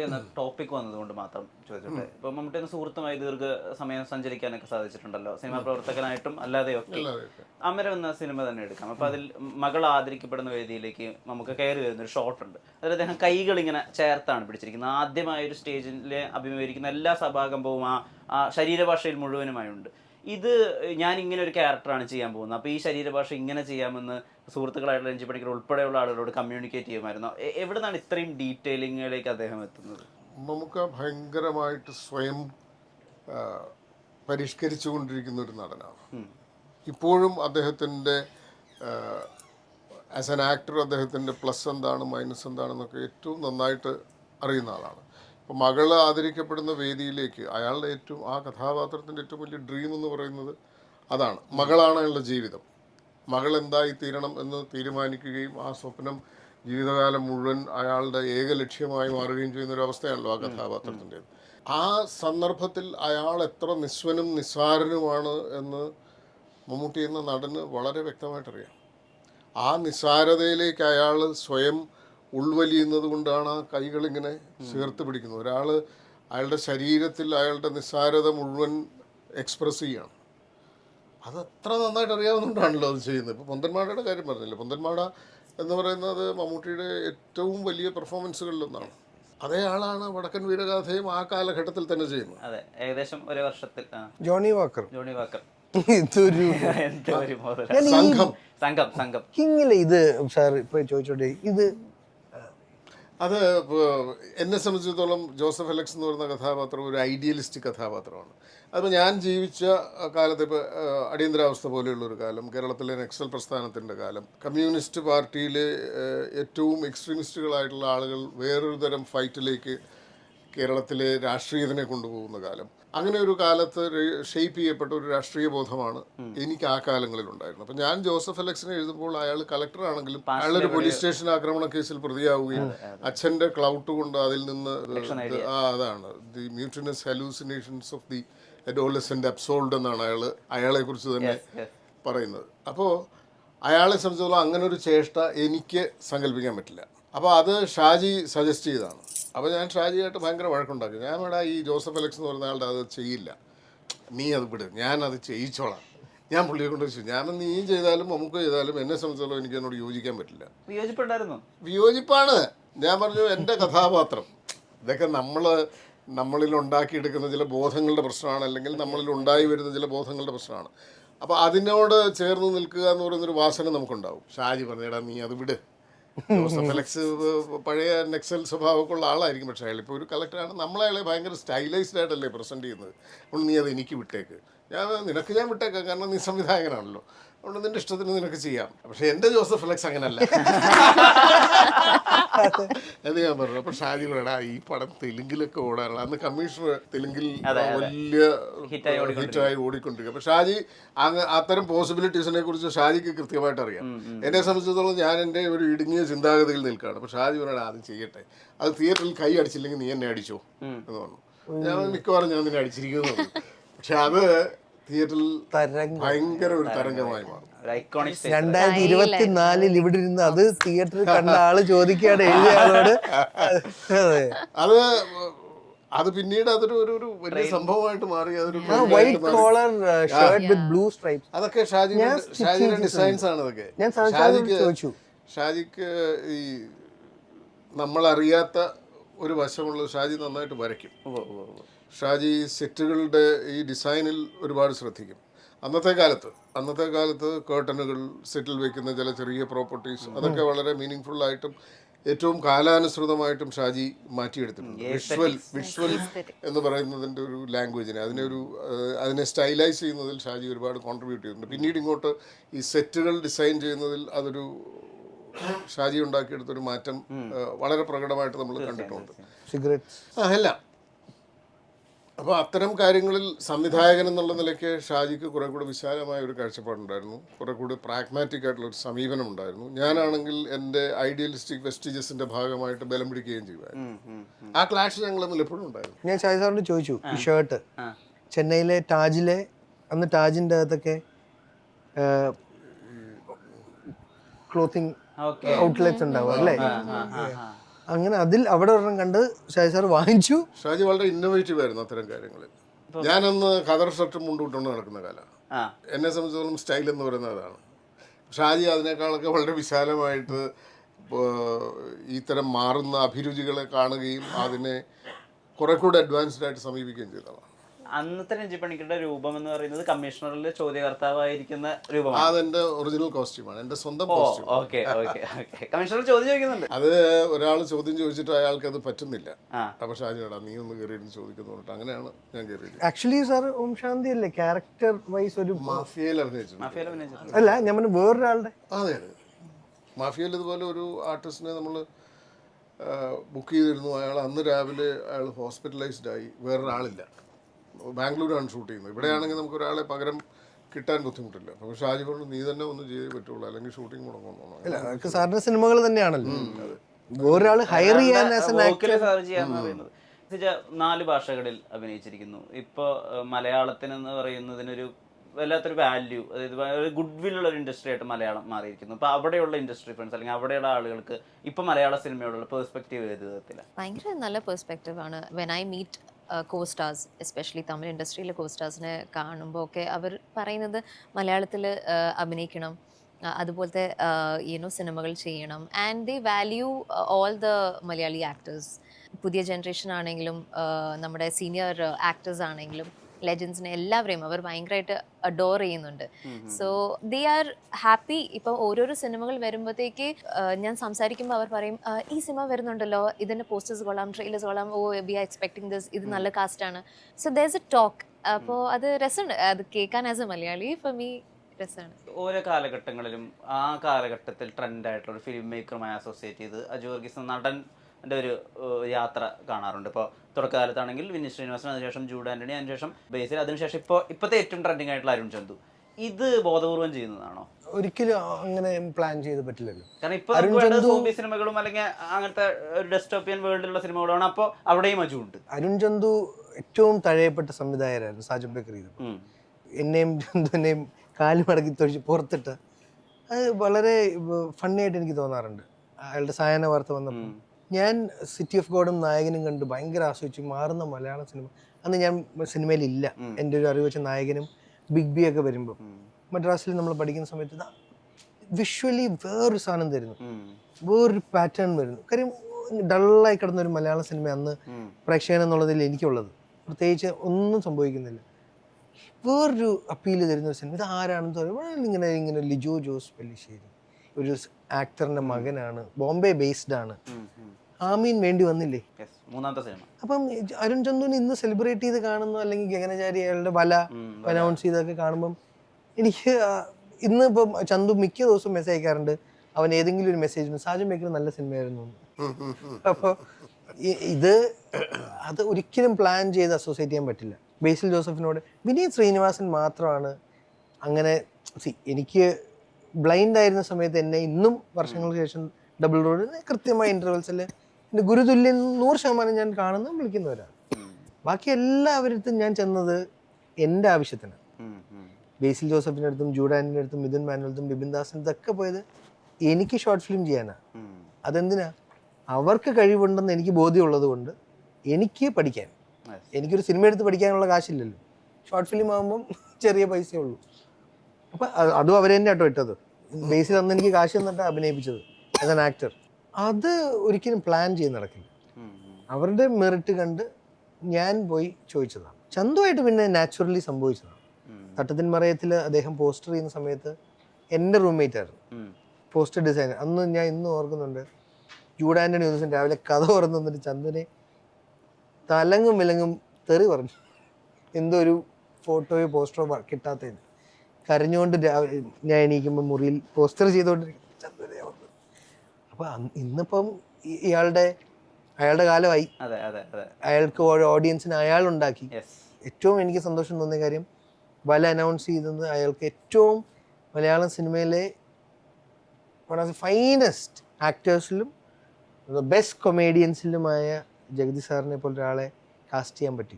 മമ്മൂട്ടി എന്ന ടോപ്പിക് വന്നതുകൊണ്ട് മാത്രം ചോദിച്ചോട്ടെ. ഇപ്പൊ മമ്മൂട്ടി എന്ന സുഹൃത്തുമായി ദീർഘ സമയം സഞ്ചരിക്കാനൊക്കെ സാധിച്ചിട്ടുണ്ടല്ലോ. സിനിമാ പ്രവർത്തകനായിട്ടും അല്ലാതെയൊക്കെ. അമരം എന്ന സിനിമ തന്നെ എടുക്കാം. അപ്പൊ അതിൽ മകൾ ആദരിക്കപ്പെടുന്ന വേദിയിലേക്ക് നമുക്ക് കയറി വരുന്ന ഒരു ഷോട്ട് ഉണ്ട്. അതിൽ അദ്ദേഹം കൈകൾ ഇങ്ങനെ ചേർത്താണ് പിടിച്ചിരിക്കുന്നത്. ആദ്യമായ ഒരു സ്റ്റേജിൽ അഭിമുഖീകരിക്കുന്ന എല്ലാ സഭാകമ്പവും ആ ആ ശരീരഭാഷയിൽ മുഴുവനുമായുണ്ട്. ഇത് ഞാൻ ഇങ്ങനെ ഒരു ക്യാരക്ടറാണ് ചെയ്യാൻ പോകുന്നത്. അപ്പോൾ ഈ ശരീരഭാഷ ഇങ്ങനെ ചെയ്യാമെന്ന് സുഹൃത്തുക്കളായിട്ടുള്ള രഞ്ജി പണിക്കർ ഉൾപ്പെടെയുള്ള ആളുകളോട് കമ്മ്യൂണിക്കേറ്റ് ചെയ്യുമായിരുന്നു. എവിടെ നിന്നാണ് ഇത്രയും ഡീറ്റെയിലിങ്ങിലേക്ക് അദ്ദേഹം എത്തുന്നത്? നമുക്ക് ഭയങ്കരമായിട്ട് സ്വയം പരിഷ്കരിച്ചു കൊണ്ടിരിക്കുന്ന ഒരു നടനാണ് ഇപ്പോഴും അദ്ദേഹത്തിന്റെ ആസ് ആൻ ആക്ടർ അദ്ദേഹത്തിന്റെ പ്ലസ് എന്താണ് മൈനസ് എന്താണെന്നൊക്കെ ഏറ്റവും നന്നായിട്ട് അറിയുന്ന ആളാണ്. ഇപ്പോൾ മകൾ ആദരിക്കപ്പെടുന്ന വേദിയിലേക്ക് അയാളുടെ ഏറ്റവും ആ കഥാപാത്രത്തിന്റെ ഏറ്റവും വലിയ ഡ്രീം എന്ന് പറയുന്നത് അതാണ്. മകളാണ് അയാളുടെ ജീവിതം. മകൾ എന്തായി തീരണം എന്ന് തീരുമാനിക്കുകയും ആ സ്വപ്നം ജീവിതകാലം മുഴുവൻ അയാളുടെ ഏക ലക്ഷ്യമായി മാറുകയും ചെയ്യുന്ന ഒരു അവസ്ഥയാണല്ലോ ആ കഥാപാത്രത്തിന്റെ ആ സന്ദർഭത്തിൽ അയാൾ എത്ര നിസ്വനും നിസ്സാരനുമാണ് എന്ന് മമ്മൂട്ടി എന്ന നടന് വളരെ വ്യക്തമായിട്ടറിയാം. ആ നിസ്സാരതയിലേക്ക് അയാൾ സ്വയം ഉൾവലിയുന്നത് കൊണ്ടാണ് ആ കൈകളിങ്ങനെ ചേർത്ത് പിടിക്കുന്നത്. ഒരാൾ അയാളുടെ ശരീരത്തിൽ അയാളുടെ നിസ്സാരത മുഴുവൻ എക്സ്പ്രസ് ചെയ്യാണ്. അത് അത്ര നന്നായിട്ട് അറിയാവുന്നതുകൊണ്ടാണല്ലോ അത് ചെയ്യുന്നത്. ഇപ്പോൾ പൊന്തന്മാടയുടെ കാര്യം പറഞ്ഞില്ല? പൊന്തന്മാട എന്ന് പറയുന്നത് മമ്മൂട്ടിയുടെ ഏറ്റവും വലിയ പെർഫോമൻസുകളിലൊന്നാണ് അതേ ആളാണ് വടക്കൻ വീരഗാഥയും ആ കാലഘട്ടത്തിൽ തന്നെ ചെയ്യുന്നത്. അതെ ഏകദേശം ഒരു വർഷത്തിൽ ജോണി വാക്കർ. Johnnie Walker. ഇതൊരു സംഘം. സംഘം സംഘം. ഇങ്ങനെ ഇത് സാർ ഇപ്പൊ ചോദിച്ചോട്ടെ ഇത് അത് എന്നെ സംബന്ധിച്ചിടത്തോളം ജോസഫ് അലക്സ് എന്ന് പറയുന്ന കഥാപാത്രം ഒരു ഐഡിയലിസ്റ്റിക് കഥാപാത്രമാണ്. അതിപ്പോൾ ഞാൻ ജീവിച്ച കാലത്ത് ഇപ്പോൾ അടിയന്തരാവസ്ഥ പോലെയുള്ളൊരു കാലം കേരളത്തിലെ നക്സൽ പ്രസ്ഥാനത്തിന്റെ കാലം. കമ്മ്യൂണിസ്റ്റ് പാർട്ടിയിലെ ഏറ്റവും എക്സ്ട്രീമിസ്റ്റുകളായിട്ടുള്ള ആളുകൾ വേറൊരു തരം ഫൈറ്റിലേക്ക് കേരളത്തിലെ രാഷ്ട്രീയത്തിനെ കൊണ്ടുപോകുന്ന കാലം. അങ്ങനെ ഒരു കാലത്ത് ഷെയ്പ്പ് ചെയ്യപ്പെട്ട ഒരു രാഷ്ട്രീയ ബോധമാണ് എനിക്ക് ആ കാലങ്ങളിൽ ഉണ്ടായിരുന്നത് അപ്പം ഞാൻ ജോസഫ് അലക്സിനെ എഴുതുമ്പോൾ അയാൾ കളക്ടറാണെങ്കിലും അയാളൊരു പോലീസ് സ്റ്റേഷൻ ആക്രമണ കേസിൽ പ്രതിയാവുകയും അച്ഛന്റെ ക്ലൗട്ട് കൊണ്ട് അതിൽ നിന്ന് ആ അതാണ്. The mutinous hallucinations of the adolescent absolved എന്നാണ് അയാൾ അയാളെ കുറിച്ച് തന്നെ പറയുന്നത്. അപ്പോൾ അയാളെ സംബന്ധിച്ചോളം അങ്ങനെ ഒരു ചേഷ്ട എനിക്ക് സങ്കല്പിക്കാൻ പറ്റില്ല. അപ്പോൾ അത് ഷാജി സജസ്റ്റ് ചെയ്തതാണ് അപ്പോൾ ഞാൻ ഷാജിയായിട്ട് ഭയങ്കര വഴക്കുണ്ടാക്കി. ഞാൻ ഇവിടെ ഈ ജോസഫ് അലക്സ് എന്ന് പറയുന്ന ആളുടെ അത് ചെയ്യില്ല. നീ അത് വിട്. ഞാനത് ചെയ്യിച്ചോളാം. ഞാൻ പുള്ളിയെ കൊണ്ട് ചോദിച്ചു ഞാൻ നീ ചെയ്താലും നമുക്ക് ചെയ്താലും എന്നെ സംബന്ധിച്ചോളം എനിക്ക് എന്നോട് യോജിക്കാൻ പറ്റില്ല. വിയോജിപ്പുണ്ടായിരുന്നു? വിയോജിപ്പാണ്. ഞാൻ പറഞ്ഞു എന്റെ കഥാപാത്രം. ഇതൊക്കെ നമ്മൾ നമ്മളിൽ ഉണ്ടാക്കിയെടുക്കുന്ന ചില ബോധങ്ങളുടെ പ്രശ്നമാണ് അല്ലെങ്കിൽ നമ്മളിൽ ഉണ്ടായി വരുന്ന ചില ബോധങ്ങളുടെ പ്രശ്നമാണ്. അപ്പോൾ അതിനോട് ചേർന്ന് നിൽക്കുക എന്ന് പറയുന്നൊരു വാസന നമുക്കുണ്ടാവും. ഷാജി പറഞ്ഞേടാ നീ അത് വിട്. ജോസഫ് അലക്സ് പഴയ നെക്സൽ സ്വഭാവമൊക്കെ ഉള്ള ആളായിരിക്കും പക്ഷേ അയാൾ. ഇപ്പോൾ ഒരു കളക്ടറാണ് നമ്മളെ നമ്മളയാളെ ഭയങ്കര സ്റ്റൈലൈസ്ഡ് ആയിട്ടല്ലേ പ്രസന്റ് ചെയ്യുന്നത്. അതുകൊണ്ട് നീ അത് എനിക്ക് വിട്ടേക്ക്. ഞാൻ നിനക്ക് ഞാൻ വിട്ടേക്കാം. കാരണം നീ സംവിധായകനാണല്ലോ. അതുകൊണ്ട് നിന്റെ ഇഷ്ടത്തിന് നിനക്ക് ചെയ്യാം. പക്ഷെ എന്റെ ജോസഫ് അലക്സ് അങ്ങനല്ല. അത്. ഞാൻ പറഞ്ഞു. അപ്പൊ ഷാജി പറയടാ ഈ പടം തെലുങ്കിലൊക്കെ ഓടാനുള്ള. അന്ന് കമ്മീഷണർ തെലുങ്കിൽ വലിയ ഹിറ്റായി ഓടിക്കൊണ്ടിരിക്കുക അപ്പൊ ഷാജി അങ്ങ് അത്തരം പോസിബിലിറ്റീസിനെ കുറിച്ച് ഷാജിക്ക് കൃത്യമായിട്ട് അറിയാം. എന്നെ സംബന്ധിച്ചിടത്തോളം ഞാൻ എന്റെ ഒരു ഇടുങ്ങിയ ചിന്താഗതിയിൽ നിൽക്കുകയാണ്. പക്ഷെ ഷാജി പറഞ്ഞാൽ ആദ്യം ചെയ്യട്ടെ. അത് തിയേറ്ററിൽ കൈ അടിച്ചില്ലെങ്കിൽ നീ എന്നെ അടിച്ചോ എന്ന് പറഞ്ഞു. ഞാൻ മിക്കവാറും ഞാൻ നിന്നെ അടിച്ചിരിക്കുന്നു പക്ഷെ അത് തിയേറ്ററിൽ തരംഗം. ഭയങ്കര ഒരു തരംഗമായി. മാറും. ഐക്കോണിക് രണ്ടായിരത്തി ഇരുപത്തിനാലിൽ ഇവിടെ ഇരുന്ന് അത് തിയേറ്ററിൽ കണ്ട ആൾ ചോദിക്കാണ് എഴുതിയ ആളോട്. അതെ. അത് അത് പിന്നീട് അതൊരു ഒരു ഒരു വലിയ സംഭവമായിട്ട് മാറി. അതൊരു white collar shirt with blue stripes അതൊക്കെ ഷാജി ഷാജിയുടെ ഡിസൈൻസ് ആണ് അതൊക്കെ ഞാൻ ഷാജിക്ക് ചോദിച്ചു. ഷാജിക്ക് ഈ നമ്മളറിയാത്ത ഒരു വശമുള്ള ഷാജി നന്നായിട്ട് വരയ്ക്കും. ഷാജി സെറ്റുകളുടെ ഈ ഡിസൈനിൽ ഒരുപാട് ശ്രദ്ധിക്കും. അന്നത്തെ കാലത്ത് അന്നത്തെ കാലത്ത് കേട്ടനുകൾ സെറ്റിൽ വെക്കുന്ന ചില ചെറിയ പ്രോപ്പർട്ടീസ് അതൊക്കെ വളരെ മീനിങ് ഫുൾ ആയിട്ടും ഏറ്റവും കാലാനുസൃതമായിട്ടും ഷാജി മാറ്റിയെടുത്തിട്ടുണ്ട്. വിഷ്വൽ വിഷ്വൽ എന്ന് പറയുന്നതിന്റെ ഒരു ലാംഗ്വേജിനെ അതിനെ ഒരു അതിനെ സ്റ്റൈലൈസ് ചെയ്യുന്നതിൽ ഷാജി ഒരുപാട് കോൺട്രിബ്യൂട്ട് ചെയ്തിട്ടുണ്ട്. പിന്നീട് ഇങ്ങോട്ട് ഈ സെറ്റുകൾ ഡിസൈൻ ചെയ്യുന്നതിൽ അതൊരു ഷാജി ഉണ്ടാക്കിയെടുത്തൊരു മാറ്റം വളരെ പ്രകടമായിട്ട് നമ്മൾ കണ്ടിട്ടുണ്ട്. സിഗരറ്റ് ആ അല്ല. അപ്പോൾ അത്തരം കാര്യങ്ങളിൽ സംവിധായകൻ എന്നുള്ള നിലയ്ക്ക് ഷാജിക്ക് കുറെ കൂടെ വിശാലമായ ഒരു കാഴ്ചപ്പാടുണ്ടായിരുന്നു. കുറെ കൂടി പ്രാഗ്മാറ്റിക് ആയിട്ടുള്ള ഒരു സമീപനം ഉണ്ടായിരുന്നു. ഞാനാണെങ്കിൽ എന്റെ ഐഡിയലിസ്റ്റിക് വെസ്റ്റിജസിന്റെ ഭാഗമായിട്ട് ബലം പിടിക്കുകയും ചെയ്യുമായിരുന്നു. ആ ക്ലാഷ് ഞങ്ങൾ തമ്മിൽ എപ്പോഴും ഉണ്ടായിരുന്നു. ഞാൻ ഷാജി സാറിനോട് ചോദിച്ചു ഷർട്ട് ചെന്നൈയിലെ ടാജിലെ അന്ന് ടാജിന്റെ അകത്തൊക്കെ ക്ലോത്തിങ് ഔട്ട്ലെറ്റ്സ് ഉണ്ടാവും അല്ലേ? അങ്ങനെ അതിൽ അവിടെ ഒരെണ്ണം കണ്ട് ഷാജി സാർ വാങ്ങിച്ചു. ഷാജി വളരെ ഇന്നോവേറ്റീവ് ആയിരുന്നു അത്തരം കാര്യങ്ങളിൽ ഞാനന്ന് കതർ ഷർട്ടും മുണ്ടുകൊണ്ടുകൊണ്ട് നടക്കുന്ന കാലമാണ് ആ. എന്നെ സംബന്ധിച്ചിടത്തോളം സ്റ്റൈൽ എന്ന് പറയുന്നത് അതാണ്. ഷാജി അതിനേക്കാളൊക്കെ വളരെ വിശാലമായിട്ട് ഈ ഇത്തരം മാറുന്ന അഭിരുചികളെ കാണുകയും അതിനെ കുറെ കൂടെ അഡ്വാൻസ്ഡ് ആയിട്ട് സമീപിക്കുകയും ചെയ്തതാണ്. അന്നത്തെ രഞ്ജി പണിക്കരുടെ രൂപം എന്ന് പറയുന്നത് കമ്മീഷണറിൽ ചോദ്യകർത്താവായിരിക്കുന്ന രൂപമാണ്. അതെന്റെ ഒറിജിനൽ കോസ്റ്റ്യൂമാണ് എന്റെ സ്വന്തം costume okay okay okay. Commissioner ചോദ്യം ചോദിക്കുന്നുണ്ട്. അത് ഒരാൾ ചോദ്യം ചോദിച്ചിട്ട് അയാൾക്ക് അത് പറ്റുന്നില്ല. അപ്പൊ ഷാജിടാ നീ ഒന്ന് കയറിയിരുന്ന് ചോദിക്കുന്നു പറഞ്ഞിട്ട് അങ്ങനെയാണ് ഞാൻ കയറിയത് ആക്ച്വലി സാർ ഓം ശാന്തി അല്ലേ? ക്യാരക്ടർ വൈസ് ഒരു മാഫിയയിൽ അഭിനയിച്ചിട്ടുണ്ട്. അല്ല ഞാൻ വേറൊരാളുടെ. അതെ അതെ. മാഫിയയിൽ ഇതുപോലെ ഒരു ആർട്ടിസ്റ്റിനെ നമ്മൾ ബുക്ക് ചെയ്തിരുന്നു. അയാൾ അന്ന് രാവിലെ അയാൾ ഹോസ്പിറ്റലൈസ്ഡ് ആയി. വേറൊരാളില്ല. ബാംഗ്ലൂരാണ് ഷൂട്ട് ചെയ്യുന്നത്. ഇവിടെയാണെങ്കിൽ നമുക്ക് ഒരാളെ പകരം കിട്ടാൻ ബുദ്ധിമുട്ടില്ല. അപ്പോൾ ഷാജി പറഞ്ഞു നീ തന്നെ ഒന്ന് ചെയ്തേ പറ്റുള്ളൂ. അല്ലെങ്കിൽ ഷൂട്ടിംഗ് മുടങ്ങുന്നു അതൊക്കെ സാറിന്റെ സിനിമകൾ തന്നെയാണല്ലോ. ഹയർ ചെയ്യാൻ നാല് ഭാഷകളിൽ അഭിനയിച്ചിരിക്കുന്നു. ഇപ്പൊ മലയാളത്തിനെന്ന് മലയാളത്തിന് എന്ന് പറയുന്നതിനൊരു വല്ലാത്തൊരു വാല്യൂ അതായത് ഒരു ഗുഡ് വിൽ ഉള്ള ഒരു ഇൻഡസ്ട്രി ആയിട്ട് മലയാളം മാറിയിരിക്കുന്നു. അപ്പൊ അവിടെയുള്ള ഇൻഡസ്ട്രി ഫ്രണ്ട്സ് അല്ലെങ്കിൽ അവിടെയുള്ള ആളുകൾക്ക് ഇപ്പൊ മലയാള സിനിമയോടുള്ള പെർസ്പെക്റ്റീവ് ഏത് വിധത്തിലാണ് ഭയങ്കര നല്ല പെർസ്പെക്റ്റീവ് ആണ്. When I meet costars especially Tamil ഇൻഡസ്ട്രിയിലെ കോ സ്റ്റാർസിനെ കാണുമ്പോൾ ഒക്കെ അവർ പറയുന്നത് മലയാളത്തിൽ അഭിനയിക്കണം. അതുപോലത്തെ യുനോ സിനിമകൾ ചെയ്യണം. And the value all the Malayali actors പുതിയ ജനറേഷൻ ആണെങ്കിലും നമ്മുടെ സീനിയർ ആക്ടേഴ്സ് ആണെങ്കിലും ലെജൻസിനെ എല്ലാവരെയും അവർ ഭയങ്കരമായിട്ട് അഡോർ ചെയ്യുന്നുണ്ട്. സോ ദേ ആർ ഹാപ്പി ഇപ്പം ഓരോരോ സിനിമകൾ വരുമ്പോഴത്തേക്ക് ഞാൻ സംസാരിക്കുമ്പോൾ അവർ പറയും ഈ സിനിമ വരുന്നുണ്ടല്ലോ ഇതിന്റെ പോസ്റ്റേഴ്സ് കൊള്ളാം ട്രെയിലേഴ്സ് കൊള്ളാം oh we are expecting this ഇത് നല്ല കാസ്റ്റ് ആണ്. സോ ദേർസ് എ ടോക്ക് അപ്പോൾ അത് രസമുണ്ട്. അത് കേൾക്കാൻ as a Malayali for me രസമാണ്. ഓരോ കാലഘട്ടങ്ങളിലും ആ കാലഘട്ടത്തിൽ ട്രെൻഡ് ആയിട്ടുള്ള ഒരു ഫിലിം മേക്കറുമായി അസോസിയേറ്റ് ചെയ്ത് അജു വർഗീസ് നടന്റെ ഒരു യാത്ര കാണാറുണ്ട്. ഇപ്പോൾ തുടക്കകാലത്താണെങ്കിൽ വിനീത് ശ്രീനിവാസൻ അതിനുശേഷം ജൂഡ് ആന്റണി അതിനുശേഷം ബേസിൽ. അതിനുശേഷം ഇപ്പോൾ ഇപ്പോഴത്തെ ഏറ്റവും ട്രെൻഡിങ് ആയിട്ടുള്ള അരുൺ ചന്തു. ഇത് ബോധപൂർവം ചെയ്യുന്നതാണോ? ഒരിക്കലും അങ്ങനെ പ്ലാൻ ചെയ്ത് പറ്റില്ലല്ലോ. കാരണം ഇപ്പൊ സോംബി സിനിമകളും അല്ലെങ്കിൽ അങ്ങനത്തെ ഒരു ഡെസ്റ്റോപ്പിയൻ വേൾഡിലുള്ള സിനിമകളാണ് അപ്പോൾ അവിടെയും അജുണ്ട് അരുൺ ചന്തു ഏറ്റവും തഴയപ്പെട്ട സംവിധായകരായിരുന്നു സാജൻ ബക്കറി. എന്നെയും ചന്തുവിനെയും കാൽ മടക്കി തൊഴിച്ച് പുറത്തിട്ട് അത് വളരെ ഫണ്ണി ആയിട്ട് എനിക്ക് തോന്നാറുണ്ട്. അയാളുടെ സായന വാർത്ത വന്നപ്പോൾ. ഞാൻ സിറ്റി ഓഫ് ഗോഡും നായകനും കണ്ട് ഭയങ്കര ആസ്വദിച്ചു. മാറുന്ന മലയാള സിനിമ. അന്ന് ഞാൻ സിനിമയിലില്ല. എന്റെ ഒരു അറിവ് വെച്ച നായകനും ബിഗ് ബി ഒക്കെ വരുമ്പോൾ മദ്രാസിൽ നമ്മൾ പഠിക്കുന്ന സമയത്ത് വിഷ്വലി വേറൊരു സാധനം തരുന്നു. വേറൊരു പാറ്റേൺ വരുന്നു. കാര്യം ഡള്ളായി കിടന്ന ഒരു മലയാള സിനിമ അന്ന് പ്രേക്ഷകൻ എന്നുള്ളതിൽ എനിക്കുള്ളത്. പ്രത്യേകിച്ച് ഒന്നും സംഭവിക്കുന്നില്ല. വേറൊരു അപ്പീൽ തരുന്ന ഒരു സിനിമ. ഇത് ആരാണെന്ന് പറയുമ്പോൾ ഇങ്ങനെ ഇങ്ങനെ ലിജോ ജോസ് പെല്ലിശ്ശേരി. ഒരു ആക്ടറിന്റെ മകനാണ്. ബോംബെ ബേസ്ഡ് ആണ്. ആമീൻ വേണ്ടി വന്നില്ലേ. മൂന്നാമത്തെ സിനിമ. അപ്പം അരുൺ ചന്ദുവിന് ഇന്ന് സെലിബ്രേറ്റ് ചെയ്ത് കാണുന്നു അല്ലെങ്കിൽ ഗഗനചാരി അയാളുടെ വല അനൗൺസ് ചെയ്തൊക്കെ കാണുമ്പം എനിക്ക് ഇന്ന് ഇപ്പം ചന്തു മിക്ക ദിവസവും മെസ്സേജ് അയക്കാറുണ്ട് അവൻ ഏതെങ്കിലും ഒരു മെസ്സേജ് സാജൻ ബേക്കർ നല്ല സിനിമയായിരുന്നു. അപ്പോൾ ഇത് അത് ഒരിക്കലും പ്ലാൻ ചെയ്ത് അസോസിയേറ്റ് ചെയ്യാൻ പറ്റില്ല. ബേസിൽ ജോസഫിനോട് വിനീത് ശ്രീനിവാസൻ മാത്രമാണ് അങ്ങനെ സി എനിക്ക് ബ്ലൈൻഡ് ആയിരുന്ന സമയത്ത് എന്നെ ഇന്നും വർഷങ്ങൾക്ക് ശേഷം ഡബിൾ റോഡ് കൃത്യമായ ഇന്റർവെൽസിൽ എന്റെ ഗുരുതുല്യം നൂറ് ശതമാനം ഞാൻ കാണുന്ന വിളിക്കുന്നവരാണ്. ബാക്കി എല്ലാവരടുത്തും ഞാൻ ചെന്നത് എന്റെ ആവശ്യത്തിന്. ബേസിൽ ജോസഫിന്റെ അടുത്തും ജൂഡാനിന്റെ അടുത്തും മിഥുൻ മാനുവലത്തും ബിബിൻ ദാസിന്റെ ഒക്കെ പോയത് എനിക്ക് ഷോർട്ട് ഫിലിം ചെയ്യാനാണ്. അതെന്തിനാ? അവർക്ക് കഴിവുണ്ടെന്ന് എനിക്ക് ബോധ്യമുള്ളത് കൊണ്ട് എനിക്ക് പഠിക്കാൻ. എനിക്കൊരു സിനിമ എടുത്ത് പഠിക്കാനുള്ള കാശില്ലല്ലോ. ഷോർട്ട് ഫിലിം ആകുമ്പം ചെറിയ പൈസയേ ഉള്ളൂ. അപ്പം അതും അവരെന്നെ കേട്ടോ ഇട്ടത്. ബേസിൽ അന്ന് എനിക്ക് കാശ് തന്നിട്ടാണ് അഭിനയിപ്പിച്ചത്. ആസ് ആൻ ആക്ടർ അത് ഒരിക്കലും പ്ലാൻ ചെയ്ത് നടക്കില്ല. അവരുടെ മെറിറ്റ് കണ്ട് ഞാൻ പോയി ചോദിച്ചതാണ്. ചന്തുവായിട്ട് പിന്നെ നാച്ചുറലി സംഭവിച്ചതാണ്. തട്ടത്തിൻ മറയത്തിൽ അദ്ദേഹം പോസ്റ്റർ ചെയ്യുന്ന സമയത്ത് എന്റെ റൂംമേറ്റ് ആയിരുന്നു. പോസ്റ്റർ ഡിസൈനർ അന്ന് ഞാൻ ഇന്നും ഓർക്കുന്നുണ്ട്. ജൂഡ് ആന്റണി ഒരു ദിവസം രാവിലെ കഥ തുറന്നു വന്നിട്ട് ചന്ദനെ തലങ്ങും വിലങ്ങും തെറി പറഞ്ഞു. എന്തോ ഒരു ഫോട്ടോയോ പോസ്റ്ററോ കിട്ടാത്തതിന്. കരഞ്ഞുകൊണ്ട് ഞാൻ എണീക്കുമ്പോൾ മുറിയിൽ പോസ്റ്റർ ചെയ്തുകൊണ്ടിരിക്കും അപ്പോൾ ഇന്നിപ്പം ഇയാളുടെ അയാളുടെ കാലമായി. അതെ അതെ അതെ. അയാൾക്ക് ഓരോ ഓഡിയൻസിന് അയാൾ ഉണ്ടാക്കി. ഏറ്റവും എനിക്ക് സന്തോഷം തോന്നിയ കാര്യം വല അനൗൺസ് ചെയ്തത് അയാൾക്ക് ഏറ്റവും മലയാളം സിനിമയിലെ വൺ ഓഫ് ദി ഫൈനസ്റ്റ് ആക്ടേഴ്സിലും ബെസ്റ്റ് കൊമേഡിയൻസിലുമായ ജഗതി സാറിനെ പോലെ ഒരാളെ കാസ്റ്റ് ചെയ്യാൻ പറ്റി.